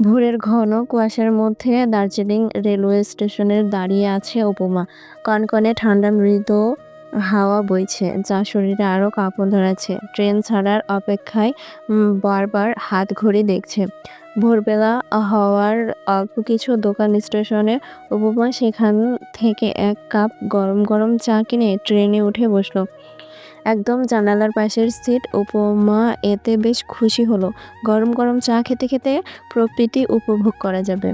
ভোরের ঘন কুয়াশার মধ্যে দার্জিলিং রেলওয়ে স্টেশনের দাঁড়িয়ে আছে উপমা। কনকনে ঠান্ডা মৃদু হাওয়া বইছে, যা শরীরে আরও কাঁপন ধরাচ্ছে। ট্রেন ছাড়ার অপেক্ষায় বারবার হাত ঘড়ি দেখছে। ভোরবেলা হওয়ার অল্প কিছু দোকান স্টেশনে উপমা সেখান থেকে এক কাপ গরম গরম চা কিনে ট্রেনে উঠে বসল। একদম জানালার পাশের সিট উপমা এতে বেশ খুশি হলো। গরম গরম চা খেতে খেতে প্রকৃতি উপভোগ করা যাবে।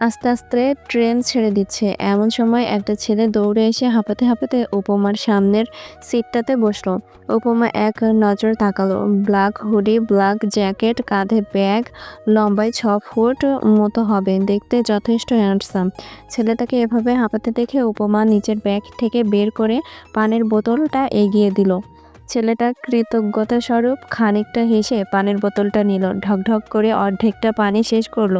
আস্তে আস্তে ট্রেন ছেড়ে দিচ্ছে। এমন সময় একটা ছেলে দৌড়ে এসে হাঁপাতে হাঁপাতে উপমার সামনের সিটটাতে বসল। উপমা এক নজর তাকালো। ব্ল্যাক হুডি, ব্ল্যাক জ্যাকেট, কাঁধে ব্যাগ, লম্বায় ছ ফুট মতো হবে। দেখতে যথেষ্ট হ্যান্ডসাম। ছেলেটাকে এভাবে হাঁপাতে দেখে উপমা নিচের ব্যাগ থেকে বের করে পানের বোতলটা এগিয়ে দিল। ছেলেটা কৃতজ্ঞতা স্বরূপ খানিকটা হেসে পানির বোতলটা নিল। ঢকঢক করে অর্ধেকটা পানি শেষ করল।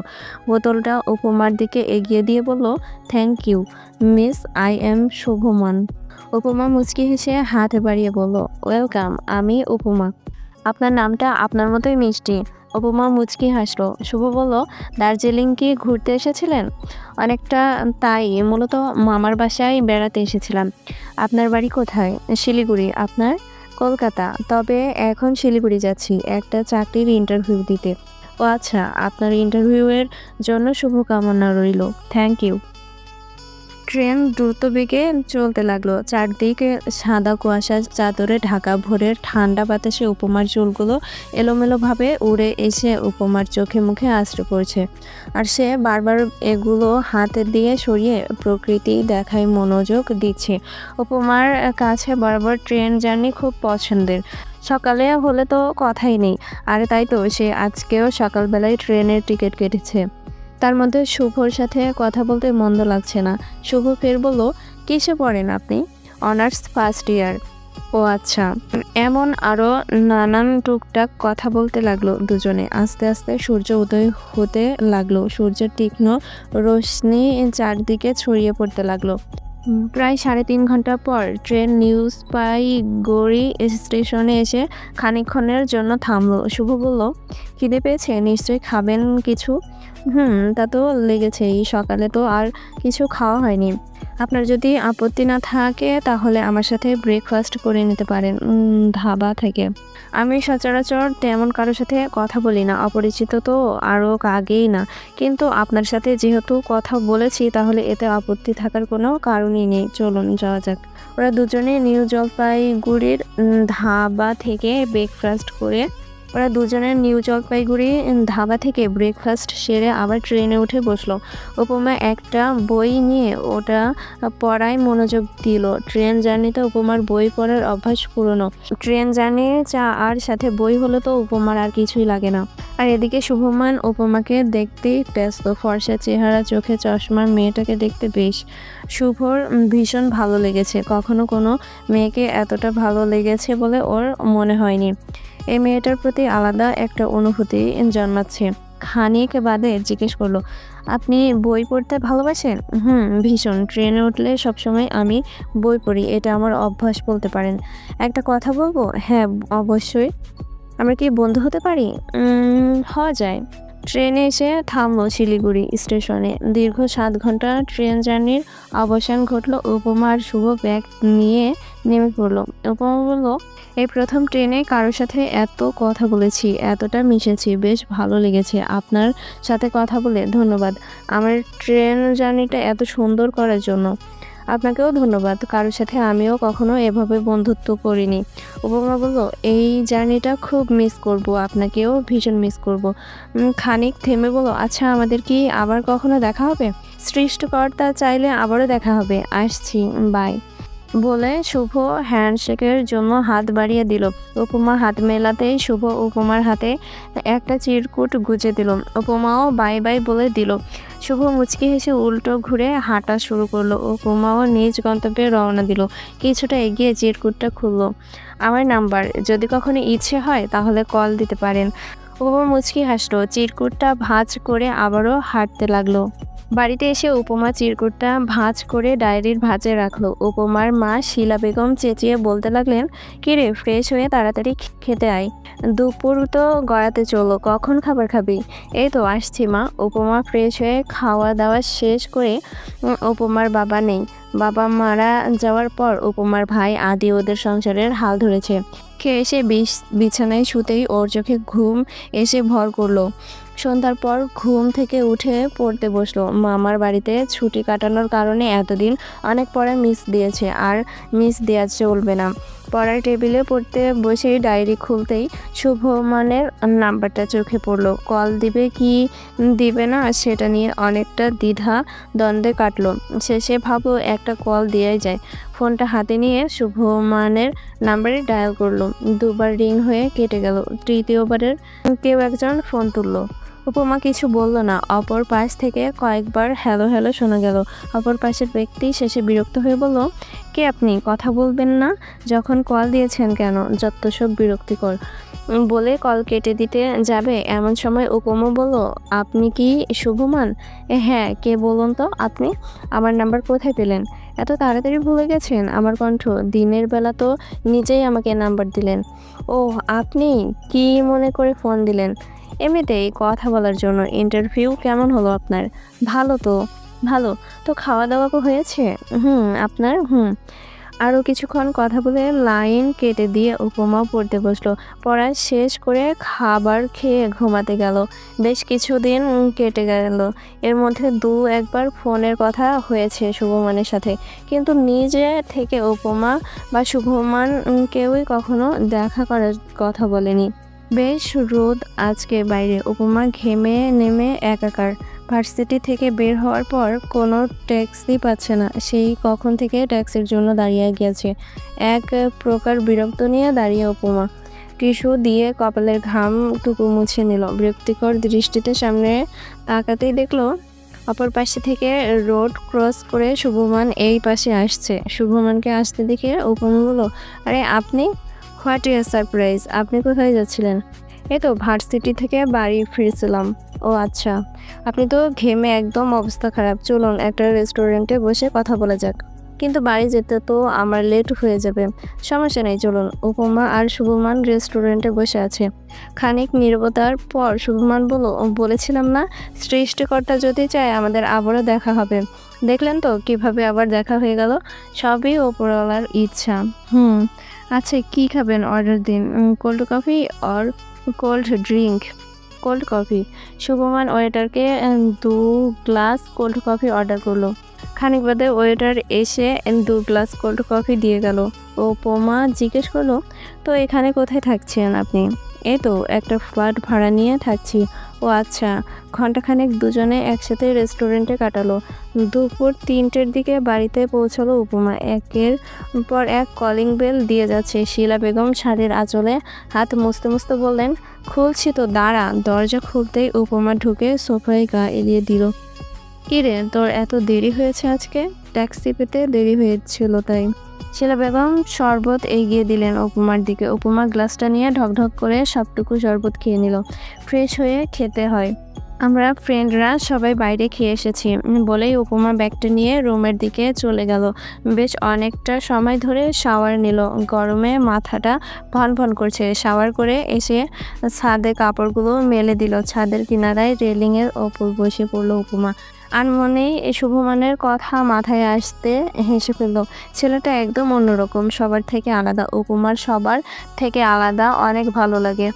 বোতলটা উপমার দিকে এগিয়ে দিয়ে বলল thank you miss I am Shubhman. Upama মুচকি হেসে হাত বাড়িয়ে বলল ওয়েলকাম আমি উপমা। আপনার নামটা আপনার মতোই মিষ্টি। উপমা মুচকি হাসলো। শুভ বলল, দার্জিলিং কি ঘুরতে এসেছিলেন? অনেকটা তাই, মূলত মামার বাসায় বেড়াতে এসেছিলাম। আপনার বাড়ি কোথায়? শিলিগুড়ি। আপনার? কলকাতা, তবে এখন শিলিগুড়ি যাচ্ছি, একটা চাকরির ইন্টারভিউ দিতে। ও আচ্ছা আপনার ইন্টারভিউয়ের জন্য শুভকামনা রইল। থ্যাংক ইউ ট্রেন দ্রুত বেগে চলতে লাগল। চারদিকে সাদা কুয়াশার চাদরে ঢাকা ভোরের ঠান্ডা বাতাসে উপমার চুলগুলো এলোমেলোভাবে উড়ে এসে উপমার চোখে মুখে আশ্রে পড়ছে। আর সে বারবার এগুলো হাতে দিয়ে সরিয়ে প্রকৃতি দেখায় মনোযোগ দিচ্ছে। উপমার কাছে বারবার ট্রেন জার্নি খুব পছন্দের। সকালে হলে তো কথাই নেই। আর তাই তো সে আজকেও সকালবেলায় ট্রেনের টিকিট কেটেছে। তার মধ্যে শুভর সাথে কথা বলতে মন্দ লাগছে না। শুভ ফের বলল, কিসে পড়েন আপনি? Honours first year. ও আচ্ছা। এমন আরও নানান টুকটাক কথা বলতে লাগল দুজনে। আস্তে আস্তে সূর্য উদয় হতে লাগল। সূর্যের তীক্ষ্ণ রশ্মি চারদিকে ছড়িয়ে পড়তে লাগল। প্রায় সাড়ে তিন ঘণ্টা পর ট্রেন পাই গড়ি স্টেশনে এসে খানিক্ষণের জন্য থামলো। শুভ বলল, খিদে পেয়েছে? নিশ্চয়ই খাবেন কিছু? হুম, তা তো লেগেছে এই সকালে তো আর কিছু খাওয়া হয়নি। আপনার যদি আপত্তি না থাকে, তাহলে আমার সাথে ব্রেকফাস্ট করে নিতে পারেন। ধাবা থেকে। আমি সচরাচর তেমন কারোর সাথে কথা বলি না। অপরিচিত তো আরও আগেই না। কিন্তু আপনার সাথে যেহেতু কথা বলেছি, তাহলে এতে আপত্তি থাকার কোনো কারণই নেই। চলুন, যাওয়া যাক। ওরা দুজনে নিউ জলপাইগুড়ির ধাবা থেকে ব্রেকফাস্ট করে ওরা দুজনে নিউ জলপাইগুড়ি ধাবা থেকে ব্রেকফাস্ট সেরে আবার ট্রেনে উঠে বসল। উপমা একটা বই নিয়ে ওটা পড়ায় মনোযোগ দিল। ট্রেন জার্নিতে উপমার বই পড়ার অভ্যাস পুরনো। ট্রেন জার্নি চা আর সাথে বই হলে তো উপমার আর কিছুই লাগে না। আর এদিকে শুভমান উপমাকে দেখতেই ব্যস্ত। ফর্সা চেহারা, চোখে চশমার মেয়েটাকে দেখতে বেশ শুভর ভীষণ ভালো লেগেছে। কখনো কোনো মেয়েকে এতটা ভালো লেগেছে বলে ওর মনে হয়নি। এই মেয়েটার প্রতি আলাদা একটা অনুভূতি জন্মাচ্ছে। খানিক বাদে জিজ্ঞেস করল, আপনি বই পড়তে ভালোবাসেন? হুম, ভীষণ। ট্রেনে উঠলে সবসময় আমি বই পড়ি, এটা আমার অভ্যাস বলতে পারেন। একটা কথা বলব? হ্যাঁ অবশ্যই। আমরা কি বন্ধু হতে পারি? হওয়া যায়। ট্রেনে এসে থামলো শিলিগুড়ি স্টেশনে। দীর্ঘ সাত ঘণ্টা ট্রেন জার্নির অবসান ঘটলো। উপমার শুভ ব্যাগ নিয়ে নেমে পড়ল। উপমা বলল, এই প্রথম ট্রেনে কারোর সাথে এত কথা বলেছি, এতটা মিশেছি, বেশ ভালো লেগেছে। আপনার সাথে কথা বলে ধন্যবাদ। আমার ট্রেন জার্নিটা এত সুন্দর করার জন্য। আপনাকেও ধন্যবাদ। কারোর সাথে আমিও কখনো এভাবে বন্ধুত্ব করিনি। উপমা বলল, এই জার্নিটা খুব মিস করব, আপনাকেও ভীষণ মিস করব। খানিক থেমে বলো আচ্ছা আমাদের কি আবার কখনো দেখা হবে? সৃষ্টকর্তা চাইলে আবারও দেখা হবে। আসছি বাই বলে শুভ হ্যান্ডশেকের জন্য হাত বাড়িয়ে দিল। উপমা হাত মেলাতেই শুভ উপমার হাতে একটা চিরকুট গুজে দিল। উপমাও বাই বাই বলে দিল। শুভ মুচকি হেসে উল্টো ঘুরে হাঁটা শুরু করল। উপমাও নিজ গন্তব্যে রওনা দিল। কিছুটা এগিয়ে চিরকুটটা খুললো। আমার নাম্বার, যদি কখনো ইচ্ছে হয় তাহলে কল দিতে পারেন। উপমা মুচকি হাসলো, চিরকুটটা ভাঁজ করে আবারও হাঁটতে লাগল। বাড়িতে এসে উপমা চিরকুটটা ভাঁজ করে ডায়েরির ভাঁজে রাখল। উপমার মা শিলা বেগম চেঁচিয়ে বলতে লাগলেন কিরে ফ্রেশ হয়ে তাড়াতাড়ি খেতে আয়। দুপুর তো গড়াতে চলো, কখন খাবার খাবি? এই তো, আসছি মা। উপমা ফ্রেশ হয়ে খাওয়া দাওয়া শেষ করে উপমার বাবা নেই। বাবা মারা যাওয়ার পর উপমার ভাই আদি ওদের সংসারের হাল ধরেছে। খেয়ে এসে বিছ- বিছানায় শুতেই ওর চোখে ঘুম এসে ভর করল। সন্ধ্যার পর ঘুম থেকে উঠে পড়তে বসল। মামার বাড়িতে ছুটি কাটানোর কারণে এতদিন অনেক পড়া মিস দিয়েছে, আর মিস দেওয়া চলবে না। পড়ার টেবিলে পড়তে বসেই ডায়েরি খুলতেই শুভমানের নাম্বারটা চোখে পড়ল। কল দিবে কি দিবে না সেটা নিয়ে অনেকটা দ্বিধা দ্বন্দ্বে কাটলো। শেষে ভাবো একটা কল দেওয়াই যায়। ফোনটা হাতে নিয়ে শুভমানের নাম্বারে ডায়াল করল। দুবার রিং হয়ে কেটে গেল। তৃতীয়বারের কেউ একজন ফোন তুললো। উপমা কিছু বলল না। অপর পাশ থেকে কয়েকবার হ্যালো হ্যালো শোনা গেল। অপর পাশের ব্যক্তি শেষে বিরক্ত হয়ে বলল, কে আপনি? কথা বলবেন না? যখন কল দিয়েছেন কেন? যত সব বিরক্তিকর। বলে কল কেটে দিতে যাবে এমন সময় উপমা বলল, আপনি কি শুভমান? হ্যাঁ কে বলুন তো আপনি? আমার নাম্বার কোথায় পেলেন? এত তাড়াতাড়ি ভুলে গেছেন আমার কণ্ঠ। দিনের বেলা তো নিজেই আমাকে নাম্বার দিলেন। ও আপনি? কি মনে করে ফোন দিলেন? এমনিতেই কথা বলার জন্য ইন্টারভিউ কেমন হলো আপনার? ভালো তো? ভালো? তো খাওয়া দাওয়া তো হয়েছে? হুম, আপনার? হুম। আরও কিছুক্ষণ কথা বলে লাইন কেটে দিয়ে উপমা পড়তে বসল। পড়া শেষ করে খাবার খেয়ে ঘুমাতে গেল। বেশ কিছুদিন কেটে গেল। এর মধ্যে দু একবার ফোনের কথা হয়েছে শুভমানের সাথে। কিন্তু নিজে থেকে উপমা বা শুভমান কেউই কখনো দেখা করার কথা বলেনি। বেশ রোদ, আজকে বাইরে। উপমা ঘেমে নেমে একাকার। ভার্সিটি থেকে বের হওয়ার পর কোনো ট্যাক্সি পাচ্ছে না। সেই কখন থেকে ট্যাক্সির জন্য দাঁড়িয়ে গিয়েছে। এক প্রকার বিরক্ত নিয়ে দাঁড়িয়ে উপমা। টিস্যু দিয়ে কপালের ঘামটুকু মুছে নিল। বিরক্তিকর দৃষ্টিতে সামনে তাকাতেই দেখল, অপর পাশে থেকে রোড ক্রস করে শুভমান এই পাশে আসছে। শুভমানকে আসতে দেখে উপমা বলল, আরে, আপনি? হোয়াট ইয়ার সারপ্রাইজ, আপনি কোথায় যাচ্ছিলেন? এই তো, ভার্সিটি থেকে বাড়ি ফিরছিলাম। ও আচ্ছা। আপনি তো ঘেমে একদম অবস্থা খারাপ। চলুন, একটা রেস্টুরেন্টে বসে কথা বলা যাক। কিন্তু বাড়ি যেতে তো আমার লেট হয়ে যাবে। সমস্যা নেই, চলুন। উপমা আর শুভমান রেস্টুরেন্টে বসে আছে। খানিক নীরবতার পর শুভমান বলো, বলেছিলাম না, সৃষ্টিকর্তা যদি চায় আমাদের আবারও দেখা হবে। দেখলেন তো কীভাবে আবার দেখা হয়ে গেল? সবই ওপরওয়ালার ইচ্ছা। হুম আচ্ছা কি খাবেন? অর্ডার দিন। Cold coffee or cold drink cold coffee Shubhman ওয়েটারকে দু গ্লাস কোল্ড কফি অর্ডার করল। খানিক বাদে ওয়েটার এসে দু গ্লাস কোল্ড কফি দিয়ে গেল। ও পোমা জিজ্ঞেস করল, তো এখানে কোথায় থাকছেন আপনি? এই তো একটা ফ্ল্যাট ভাড়া নিয়ে থাকছি। ও আচ্ছা ঘন্টাখানেক দুজনে একসাথে রেস্টুরেন্টে কাটালো। দুপুর তিনটের দিকে বাড়িতে পৌঁছালো উপমা। একের পর এক কলিং বেল দিয়ে যাচ্ছে। শিলা বেগম শাড়ির আঁচলে হাত মুছতে মুছতে বললেন, খুলছি তো, দাঁড়া। দরজা খুলতেই উপমা ঢুকে সোফায় গা এলিয়ে দিল। কিরে, তোর এত দেরি হয়েছে আজকে? ট্যাক্সি পেতে দেরি হয়েছিল তাই। শিলা বেগম শরবত এগিয়ে দিলেন উপমার দিকে। উপমা গ্লাসটা নিয়ে ঢকঢক করে সবটুকু শরবত খেয়ে নিল। ফ্রেশ হয়ে খেতে হয়। আমরা ফ্রেন্ডরা সবাই বাইরে খেয়ে এসেছি, বলেই উপমা ব্যাগটা নিয়ে রুমের দিকে চলে গেল। বেশ অনেকটা সময় ধরে শাওয়ার নিল। গরমে মাথাটা ভন ভন করছে। শাওয়ার করে এসে ছাদে কাপড়গুলো মেলে দিল। ছাদের কিনারায় রেলিংয়ের ওপর বসে পড়ল উপমা। আনমনেই এই শুভমানের কথা মাথায় আসতে হেসে ফেলল। ছেলেটা একদম অন্যরকম, সবার থেকে আলাদা উপমার সবার থেকে আলাদা, অনেক ভালো লাগে।